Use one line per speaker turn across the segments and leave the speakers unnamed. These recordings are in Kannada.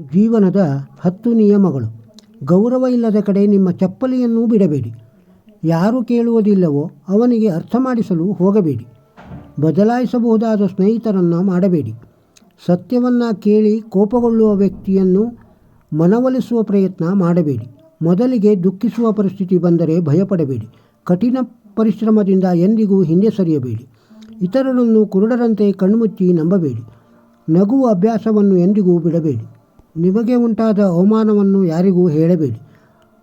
ಜೀವನದ ಹತ್ತು ನಿಯಮಗಳು. ಗೌರವ ಇಲ್ಲದ ಕಡೆ ನಿಮ್ಮ ಚಪ್ಪಲಿಯನ್ನು ಬಿಡಬೇಡಿ. ಯಾರು ಕೇಳುವುದಿಲ್ಲವೋ ಅವನಿಗೆ ಅರ್ಥ ಮಾಡಿಸಲು ಹೋಗಬೇಡಿ. ಬದಲಾಯಿಸಬಹುದಾದ ಸ್ನೇಹಿತರನ್ನು ಮಾಡಬೇಡಿ. ಸತ್ಯವನ್ನು ಕೇಳಿ ಕೋಪಗೊಳ್ಳುವ ವ್ಯಕ್ತಿಯನ್ನು ಮನವೊಲಿಸುವ ಪ್ರಯತ್ನ ಮಾಡಬೇಡಿ. ಮೊದಲಿಗೆ ದುಃಖಿಸುವ ಪರಿಸ್ಥಿತಿ ಬಂದರೆ ಭಯಪಡಬೇಡಿ. ಕಠಿಣ ಪರಿಶ್ರಮದಿಂದ ಎಂದಿಗೂ ಹಿಂದೆ ಸರಿಯಬೇಡಿ. ಇತರರನ್ನು ಕುರುಡರಂತೆ ಕಣ್ಮುಚ್ಚಿ ನಂಬಬೇಡಿ. ನಗುವ ಅಭ್ಯಾಸವನ್ನು ಎಂದಿಗೂ ಬಿಡಬೇಡಿ. ನಿಮಗೆ ಉಂಟಾದ ಅವಮಾನವನ್ನು ಯಾರಿಗೂ ಹೇಳಬೇಡಿ.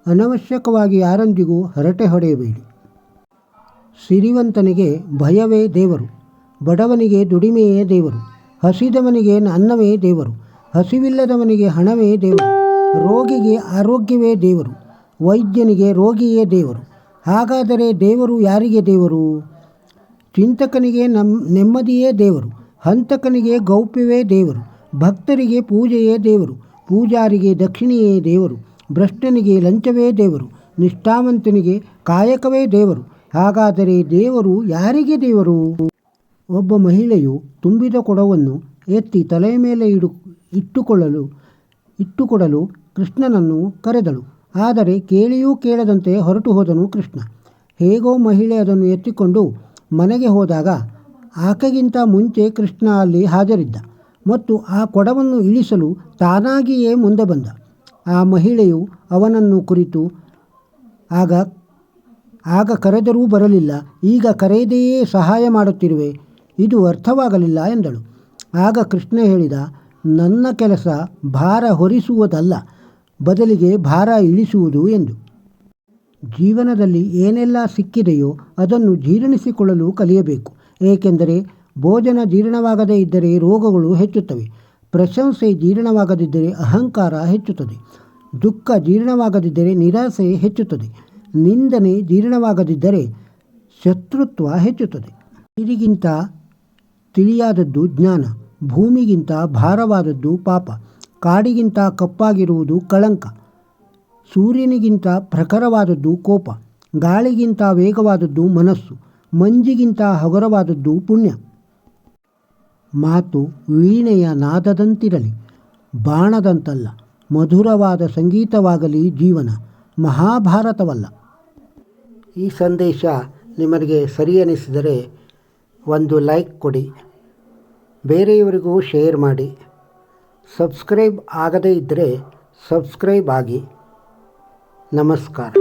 ಅನವಶ್ಯಕವಾಗಿ ಯಾರೊಂದಿಗೂ ಹರಟೆ ಹೊಡೆಯಬೇಡಿ. ಸಿರಿವಂತನಿಗೆ ಭಯವೇ ದೇವರು. ಬಡವನಿಗೆ ದುಡಿಮೆಯೇ ದೇವರು. ಹಸಿದವನಿಗೆ ಅನ್ನವೇ ದೇವರು. ಹಸಿವಿಲ್ಲದವನಿಗೆ ಹಣವೇ ದೇವರು. ರೋಗಿಗೆ ಆರೋಗ್ಯವೇ ದೇವರು. ವೈದ್ಯನಿಗೆ ರೋಗಿಯೇ ದೇವರು. ಹಾಗಾದರೆ ದೇವರು ಯಾರಿಗೆ ದೇವರು? ಚಿಂತಕನಿಗೆ ನಮ್ಮ ನೆಮ್ಮದಿಯೇ ದೇವರು. ಹಂತಕನಿಗೆ ಗೌಪ್ಯವೇ ದೇವರು. ಭಕ್ತರಿಗೆ ಪೂಜೆಯೇ ದೇವರು, ಪೂಜಾರಿಗೆ ದಕ್ಷಿಣೆಯೇ ದೇವರು, ಭ್ರಷ್ಟನಿಗೆ ಲಂಚವೇ ದೇವರು, ನಿಷ್ಠಾವಂತನಿಗೆ ಕಾಯಕವೇ ದೇವರು. ಹಾಗಾದರೆ ದೇವರು ಯಾರಿಗೆ ದೇವರು? ಒಬ್ಬ ಮಹಿಳೆಯು ತುಂಬಿದ ಕೊಡವನ್ನು ಎತ್ತಿ ತಲೆಯ ಮೇಲೆ ಇಡು, ಇಟ್ಟುಕೊಳ್ಳಲು, ಇಟ್ಟುಕೊಡಲು ಕೃಷ್ಣನನ್ನು ಕರೆದಳು. ಆದರೆ ಕೇಳಿಯೂ ಕೇಳದಂತೆ ಹೊರಟು ಹೋದನು ಕೃಷ್ಣ. ಹೇಗೋ ಮಹಿಳೆ ಅದನ್ನು ಎತ್ತಿಕೊಂಡು ಮನೆಗೆ ಹೋದಾಗ ಆಕೆಗಿಂತ ಮುಂಚೆ ಕೃಷ್ಣ ಅಲ್ಲಿ ಹಾಜರಿದ್ದ. ಮತ್ತು ಆ ಕೊಡವನ್ನು ಇಳಿಸಲು ತಾನಾಗಿಯೇ ಮುಂದೆ ಬಂದ. ಆ ಮಹಿಳೆಯು ಅವನನ್ನು ಕುರಿತು, ಆಗ ಆಗ ಕರೆದರೂ ಬರಲಿಲ್ಲ, ಈಗ ಕರೆಯದೆಯೇ ಸಹಾಯ ಮಾಡುತ್ತಿರುವೆ, ಇದು ಅರ್ಥವಾಗಲಿಲ್ಲ ಎಂದಳು. ಆಗ ಕೃಷ್ಣ ಹೇಳಿದ, ನನ್ನ ಕೆಲಸ ಭಾರ ಹೊರಿಸುವುದಲ್ಲ, ಬದಲಿಗೆ ಭಾರ ಇಳಿಸುವುದು ಎಂದು. ಜೀವನದಲ್ಲಿ ಏನೆಲ್ಲ ಸಿಕ್ಕಿದೆಯೋ ಅದನ್ನು ಜೀರ್ಣಿಸಿಕೊಳ್ಳಲು ಕಲಿಯಬೇಕು. ಏಕೆಂದರೆ ಭೋಜನ ಜೀರ್ಣವಾಗದೇ ಇದ್ದರೆ ರೋಗಗಳು ಹೆಚ್ಚುತ್ತವೆ. ಪ್ರಶಂಸೆ ಜೀರ್ಣವಾಗದಿದ್ದರೆ ಅಹಂಕಾರ ಹೆಚ್ಚುತ್ತದೆ. ದುಃಖ ಜೀರ್ಣವಾಗದಿದ್ದರೆ ನಿರಾಸೆ ಹೆಚ್ಚುತ್ತದೆ. ನಿಂದನೆ ಜೀರ್ಣವಾಗದಿದ್ದರೆ ಶತ್ರುತ್ವ ಹೆಚ್ಚುತ್ತದೆ. ನೀರಿಗಿಂತ ತಿಳಿಯಾದದ್ದು ಜ್ಞಾನ, ಭೂಮಿಗಿಂತ ಭಾರವಾದದ್ದು ಪಾಪ, ಕಾಡಿಗಿಂತ ಕಪ್ಪಾಗಿರುವುದು ಕಳಂಕ, ಸೂರ್ಯನಿಗಿಂತ ಪ್ರಖರವಾದದ್ದು ಕೋಪ, ಗಾಳಿಗಿಂತ ವೇಗವಾದದ್ದು ಮನಸ್ಸು, ಮಂಜಿಗಿಂತ ಹಗುರವಾದದ್ದು ಪುಣ್ಯ. ಮಾತು ವೀಣೆಯ ನಾದದಂತಿರಲಿ. ಬಾಣದಂತಲ್ಲ, ಮಧುರವಾದ ಸಂಗೀತವಾಗಲಿ ಜೀವನ, ಮಹಾಭಾರತವಲ್ಲ. ಈ ಸಂದೇಶ ನಿಮಗೆ ಸರಿ ಅನಿಸಿದರೆ ಒಂದು ಲೈಕ್ ಕೊಡಿ, ಬೇರೆಯವರಿಗೂ ಶೇರ್ ಮಾಡಿ. ಸಬ್ಸ್ಕ್ರೈಬ್ ಆಗದೇ ಇದ್ದರೆ ಸಬ್ಸ್ಕ್ರೈಬ್ ಆಗಿ. ನಮಸ್ಕಾರ.